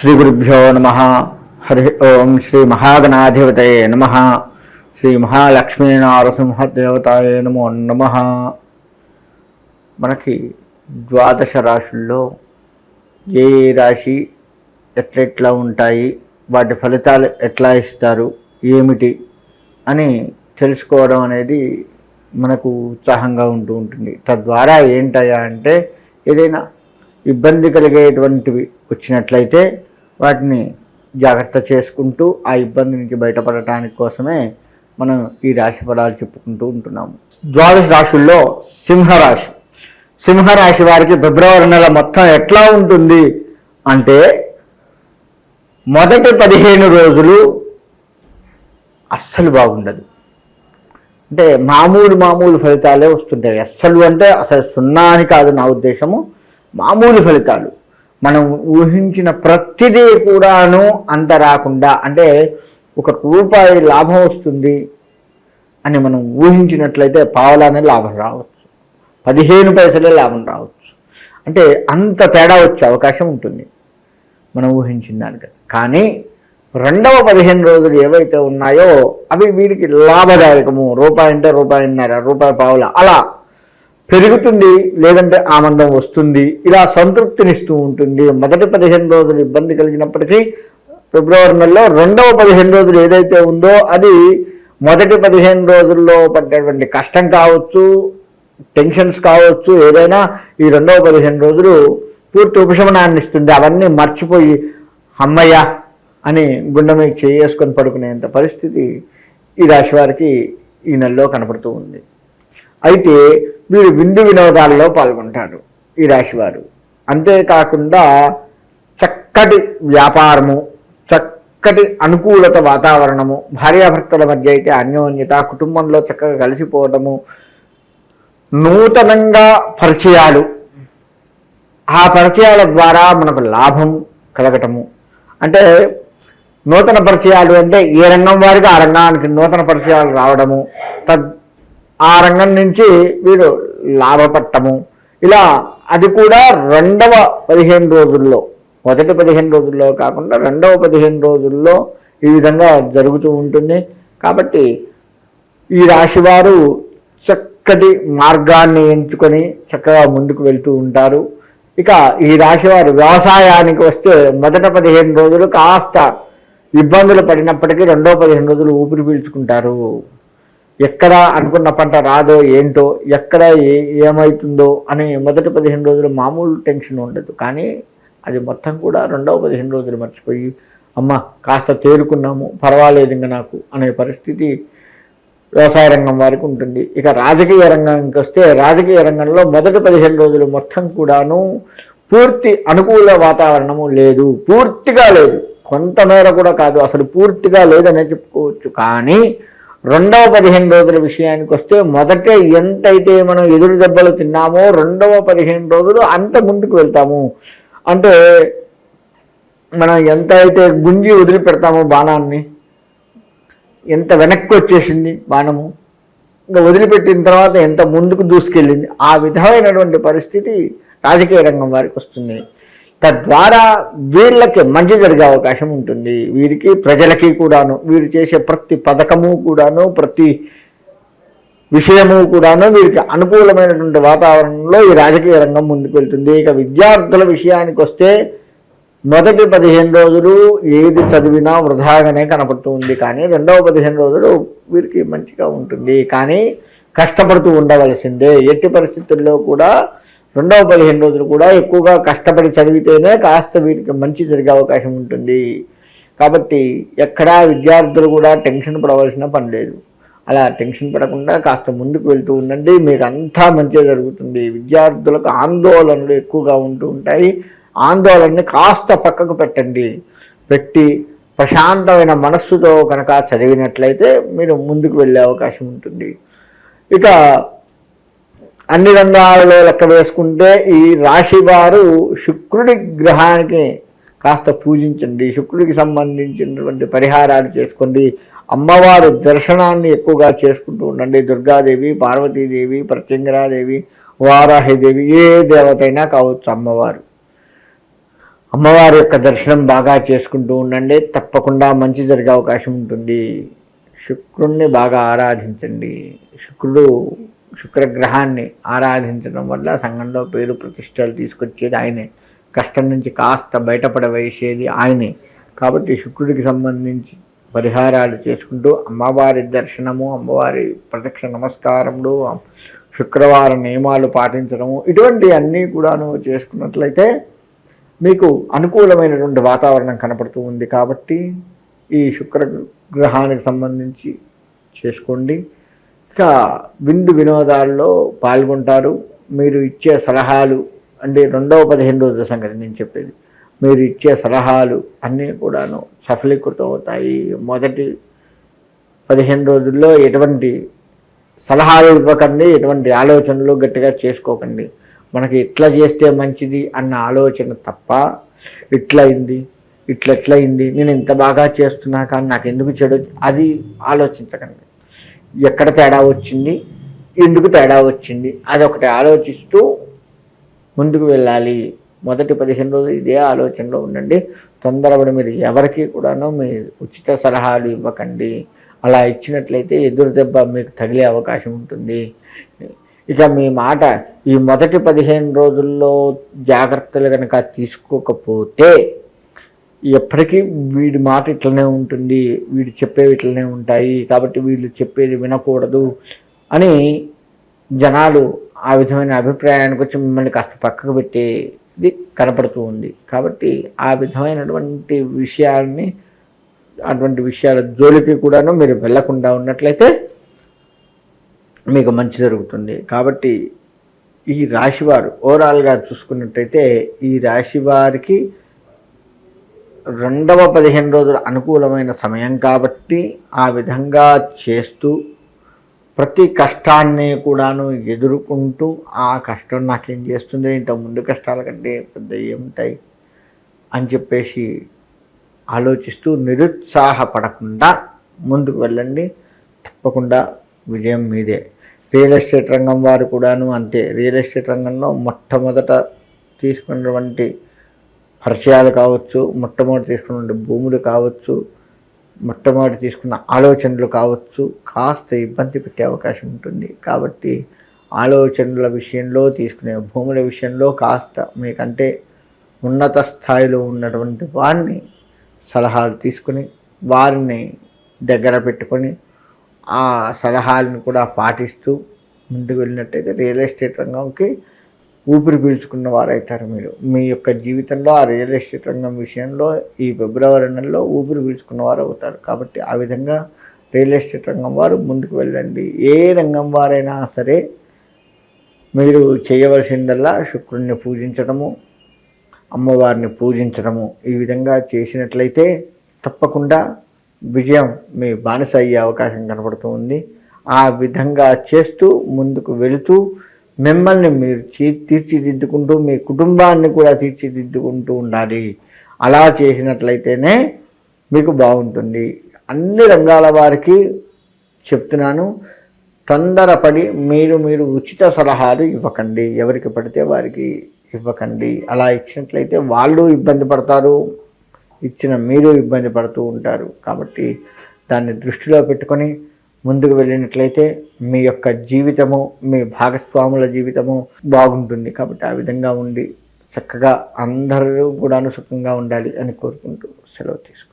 శ్రీ గురుభ్యో నమ. హరి ఓం శ్రీ మహాగణాధిపతయే నమ. శ్రీ మహాలక్ష్మీ నారసింహదేవతాయే నమో నమ. మనకి ద్వాదశ రాశుల్లో ఏ ఏ రాశి ఎట్లెట్లా ఉంటాయి వాటి ఫలితాలు ఎట్లా ఇస్తారు ఏమిటి అని తెలుసుకోవడం అనేది మనకు ఉత్సాహంగా ఉంటూ ఉంటుంది. తద్వారా ఏంటయ్యా అంటే ఏదైనా ఇబ్బంది కలిగేటువంటివి వచ్చినట్లయితే వాటిని జాగ్రత్త చేసుకుంటూ ఆ ఇబ్బంది నుంచి బయటపడటానికి కోసమే మనం ఈ రాశి ఫలాలు చెప్పుకుంటూ ఉంటున్నాము. ద్వాదశ రాశుల్లో సింహరాశి. సింహరాశి వారికి ఫిబ్రవరి నెల మొత్తం ఎట్లా ఉంటుంది అంటే మొదటి పదిహేను రోజులు అస్సలు బాగుండదు. అంటే మామూలు మామూలు ఫలితాలే వస్తుంటాయి. అస్సలు అంటే అసలు సున్నా అని కాదు నా ఉద్దేశము. మామూలు ఫలితాలు. మనం ఊహించిన ప్రతిదీ కూడాను అంత రాకుండా అంటే ఒక రూపాయి లాభం వస్తుంది అని మనం ఊహించినట్లయితే పావలానే లాభం రావచ్చు. పదిహేను పైసలే లాభం రావచ్చు. అంటే అంత తేడా వచ్చే అవకాశం ఉంటుంది మనం ఊహించిన దానికంటే కానీ రెండవ పదిహేను రోజులు ఏవైతే ఉన్నాయో అవి వీరికి లాభదాయకము. రూపాయి అంటే రూపాయిన్నర రూపాయి పావుల అలా. పెరుగుతుంది లేదంటే ఆనందం వస్తుంది. ఇలా సంతృప్తినిస్తూ ఉంటుంది. మొదటి పదిహేను రోజులు ఇబ్బంది కలిగినప్పటికీ ఫిబ్రవరి నెలలో రెండవ పదిహేను రోజులు ఏదైతే ఉందో అది మొదటి పదిహేను రోజుల్లో పడ్డటువంటి కష్టం కావచ్చు టెన్షన్స్ కావచ్చు ఏదైనా ఈ రెండవ పదిహేను రోజులు పూర్తి ఉపశమనాన్ని ఇస్తుంది. అవన్నీ మర్చిపోయి అమ్మయ్య అని గుండె మీద చేసుకొని పడుకునేంత పరిస్థితి ఈ రాశి వారికి ఈ నెలలో కనపడుతూ ఉంది. అయితే వీరు విందు వినోదాల్లో పాల్గొంటారు ఈ రాశివారు. అంతేకాకుండా చక్కటి వ్యాపారము చక్కటి అనుకూలత వాతావరణము భార్యాభర్తల మధ్య అయితే అన్యోన్యత కుటుంబంలో చక్కగా కలిసిపోవటము నూతనంగా పరిచయాలు. ఆ పరిచయాల ద్వారా మనకు లాభం కలగటము. అంటే నూతన పరిచయాలు అంటే ఏ రంగం వారికి ఆ రంగానికి నూతన పరిచయాలు రావడము తద్ ఆ రంగం నుంచి వీరు లాభపట్టము. ఇలా అది కూడా రెండవ పదిహేను రోజుల్లో మొదటి పదిహేను రోజుల్లో కాకుండా రెండవ పదిహేను రోజుల్లో ఈ విధంగా జరుగుతూ ఉంటుంది. కాబట్టి ఈ రాశివారు చక్కటి మార్గాన్ని ఎంచుకొని చక్కగా ముందుకు వెళ్తూ ఉంటారు. ఇక ఈ రాశివారు వ్యవసాయానికి వస్తే మొదట పదిహేను రోజులు కాస్త ఇబ్బందులు పడినప్పటికీ రెండో పదిహేను రోజులు ఊపిరి పీల్చుకుంటారు. ఎక్కడ అనుకున్న పంట రాదో ఏంటో ఎక్కడ ఏ ఏమవుతుందో అని మొదటి పదిహేను రోజులు మామూలు టెన్షన్ ఉండదు. కానీ అది మొత్తం కూడా రెండవ పదిహేను రోజులు మర్చిపోయి అమ్మ కాస్త తేరుకున్నాము పర్వాలేదు ఇంకా నాకు అనే పరిస్థితి వ్యవసాయ రంగం వారికి ఉంటుంది. ఇక రాజకీయ రంగానికి వస్తే రాజకీయ రంగంలో మొదటి పదిహేను రోజులు మొత్తం కూడాను పూర్తి అనుకూల వాతావరణము లేదు. పూర్తిగా లేదు. కొంతమేర కూడా కాదు. అసలు పూర్తిగా లేదనే చెప్పుకోవచ్చు. కానీ రెండవ పదిహేను రోజుల విషయానికి వస్తే మొదట ఎంతైతే మనం ఎదురు దెబ్బలు తిన్నామో రెండవ పదిహేను రోజులు అంత ముందుకు వెళ్తాము. అంటే మనం ఎంత అయితే గుంజి వదిలిపెడతామో బాణాన్ని ఎంత వెనక్కి వచ్చేసింది బాణము ఇంకా వదిలిపెట్టిన తర్వాత ఎంత ముందుకు దూసుకెళ్ళింది ఆ విధమైనటువంటి పరిస్థితి రాజకీయ రంగం వారికి వస్తుంది. తద్వారా వీళ్ళకి మంచి జరిగే అవకాశం ఉంటుంది. వీరికి ప్రజలకి కూడాను వీరు చేసే ప్రతి పథకము కూడాను ప్రతి విషయము కూడాను వీరికి అనుకూలమైనటువంటి వాతావరణంలో ఈ రాజకీయ రంగం ముందుకు వెళ్తుంది ఇక విద్యార్థుల విషయానికి వస్తే మొదటి పదిహేను రోజులు ఏది చదివినా వృధాగానే కనపడుతూ ఉంది కానీ రెండవ పదిహేను రోజులు వీరికి మంచిగా ఉంటుంది. కానీ కష్టపడుతూ ఉండవలసిందే. ఎట్టి పరిస్థితుల్లో కూడా రెండవ పదిహేను రోజులు కూడా ఎక్కువగా కష్టపడి చదివితేనే కాస్త వీరికి మంచి జరిగే అవకాశం ఉంటుంది. కాబట్టి ఎక్కడా విద్యార్థులు కూడా టెన్షన్ పడవలసిన పని లేదు. అలా టెన్షన్ పడకుండా కాస్త ముందుకు వెళ్తూ ఉండండి. మీకు అంతా మంచిగా జరుగుతుంది. విద్యార్థులకు ఆందోళనలు ఎక్కువగా ఉంటూ ఉంటాయి. ఆందోళనని కాస్త పక్కకు పెట్టండి. పెట్టి ప్రశాంతమైన మనస్సుతో కనుక చదివినట్లయితే మీరు ముందుకు వెళ్ళే అవకాశం ఉంటుంది. ఇక అన్ని రంగాలలో లెక్క వేసుకుంటే ఈ రాశి వారు శుక్రుడి గ్రహానికి కాస్త పూజించండి. శుక్రుడికి సంబంధించినటువంటి పరిహారాలు చేసుకోండి. అమ్మవారు దర్శనాన్ని ఎక్కువగా చేసుకుంటూ ఉండండి. దుర్గాదేవి పార్వతీదేవి ప్రత్యంగరాదేవి వారాహిదేవి ఏ దేవతైనా కావచ్చు అమ్మవారు. అమ్మవారి యొక్క దర్శనం బాగా చేసుకుంటూ ఉండండి. తప్పకుండా మంచి జరిగే అవకాశం ఉంటుంది. శుక్రుణ్ణి బాగా ఆరాధించండి. శుక్రుడు శుక్రగ్రహాన్ని ఆరాధించడం వల్ల సంఘంలో పేరు ప్రతిష్టలు తీసుకొచ్చేది ఆయనే. కష్టం నుంచి కాస్త బయటపడవేసేది ఆయనే. కాబట్టి శుక్రుడికి సంబంధించి పరిహారాలు చేసుకుంటూ అమ్మవారి దర్శనము అమ్మవారి ప్రత్యక్ష నమస్కారములు శుక్రవారం నియమాలు పాటించడము ఇటువంటి అన్నీ కూడాను చేసుకున్నట్లయితే మీకు అనుకూలమైనటువంటి వాతావరణం కనపడుతూ ఉంది కాబట్టి ఈ శుక్ర గ్రహానికి సంబంధించి చేసుకోండి. ఇక విందు వినోదాల్లో పాల్గొంటారు. మీరు ఇచ్చే సలహాలు అంటే రెండవ పదిహేను రోజుల సంగతి నేను చెప్పేది. మీరు ఇచ్చే సలహాలు అన్నీ కూడాను సఫలీకృతం అవుతాయి. మొదటి పదిహేను రోజుల్లో ఎటువంటి సలహాలు ఇవ్వకండి ఎటువంటి ఆలోచనలు గట్టిగా చేసుకోకండి. మనకి ఇట్లా చేస్తే మంచిది అన్న ఆలోచన తప్ప ఇట్లయింది ఇట్లెట్లయింది నేను ఇంత బాగా చేస్తున్నా కానీ నాకు ఎందుకు చెడు? అది ఆలోచించకండి. ఎక్కడ తేడా వచ్చింది ఎందుకు తేడా వచ్చింది అది ఒకటి ఆలోచిస్తూ ముందుకు వెళ్ళాలి. మొదటి పదిహేను రోజులు ఇదే ఆలోచనలో ఉండండి. తొందరపడి మీరు ఎవరికి కూడాను మీ ఉచిత సలహాలు ఇవ్వకండి. అలా ఇచ్చినట్లయితే ఎదురు దెబ్బ మీకు తగిలే అవకాశం ఉంటుంది. ఇక మీ మాట ఈ మొదటి పదిహేను రోజుల్లో జాగ్రత్తలు కనుక తీసుకోకపోతే ఎప్పటికీ వీడి మాట ఇట్లనే ఉంటుంది వీడు చెప్పేవి ఇట్లనే ఉంటాయి కాబట్టి వీళ్ళు చెప్పేది వినకూడదు అని జనాలు ఆ విధమైన అభిప్రాయానికి వచ్చి మిమ్మల్ని కాస్త పక్కకు పెట్టేది కనపడుతూ ఉంది. కాబట్టి ఆ విధమైనటువంటి విషయాల్ని అటువంటి విషయాల జోలికి కూడాను మీరు వెళ్ళకుండా ఉన్నట్లయితే మీకు మంచి జరుగుతుంది. కాబట్టి ఈ రాశివారు ఓవరాల్గా చూసుకున్నట్టయితే ఈ రాశి వారికి రెండవ పదిహేను రోజులు అనుకూలమైన సమయం కాబట్టి ఆ విధంగా చేస్తూ ప్రతి కష్టాన్ని కూడాను ఎదుర్కొంటూ ఆ కష్టం నాకేం చేస్తుంది? ఇంత ముందు కష్టాల కంటే పెద్ద ఏముంటాయి? అని చెప్పేసి ఆలోచిస్తూ నిరుత్సాహపడకుండా ముందుకు వెళ్ళండి. తప్పకుండా విజయం మీదే. రియల్ ఎస్టేట్ రంగం వారు కూడాను అంతే. రియల్ ఎస్టేట్ రంగంలో మొట్టమొదట తీసుకున్నటువంటి పరిచయాలు కావచ్చు మొట్టమొదటి తీసుకున్న భూములు కావచ్చు మొట్టమొదటి తీసుకున్న ఆలోచనలు కావచ్చు కాస్త ఇబ్బంది పెట్టే అవకాశం ఉంటుంది. కాబట్టి ఆలోచనల విషయంలో తీసుకునే భూముల విషయంలో కాస్త మీకంటే ఉన్నత స్థాయిలో ఉన్నటువంటి వారిని సలహాలు తీసుకుని వారిని దగ్గర పెట్టుకొని ఆ సలహాలను కూడా పాటిస్తూ ముందుకు వెళ్ళినట్టయితే రియల్ ఎస్టేట్ రంగంకి ఊపిరి పీల్చుకున్న వారైతారు మీరు. మీ యొక్క జీవితంలో ఆ రియల్ ఎస్టేట్ రంగం విషయంలో ఈ ఫిబ్రవరి నెలలో ఊపిరి పీల్చుకున్న వారు అవుతారు. కాబట్టి ఆ విధంగా రియల్ ఎస్టేట్ రంగం వారు ముందుకు వెళ్ళండి. ఏ రంగం వారైనా సరే మీరు చేయవలసిందల్లా శుక్రుడిని పూజించడము అమ్మవారిని పూజించడము. ఈ విధంగా చేసినట్లయితే తప్పకుండా విజయం మీ బానిస అయ్యే అవకాశం కనపడుతూ ఉంది. ఆ విధంగా చేస్తూ ముందుకు వెళుతూ మిమ్మల్ని మీరు తీర్చిదిద్దుకుంటూ మీ కుటుంబాన్ని కూడా తీర్చిదిద్దుకుంటూ ఉండాలి. అలా చేసినట్లయితేనే మీకు బాగుంటుంది. అన్ని రంగాల వారికి చెప్తున్నాను. తొందరపడి మీరు మీరు ఉచిత సలహాలు ఇవ్వకండి. ఎవరికి పడితే వారికి ఇవ్వకండి. అలా ఇచ్చినట్లయితే వాళ్ళు ఇబ్బంది పడతారు. ఇచ్చిన మీరు ఇబ్బంది పడుతూ ఉంటారు. కాబట్టి దాన్ని దృష్టిలో పెట్టుకొని ముందుకు వెళ్ళినట్లయితే మీ యొక్క జీవితము మీ భాగస్వాముల జీవితము బాగుంటుంది. కాబట్టి ఆ విధంగా ఉండి చక్కగా అందరూ కూడాను సుఖంగా ఉండాలి అని కోరుకుంటూ సెలవు తీసుకుంటాం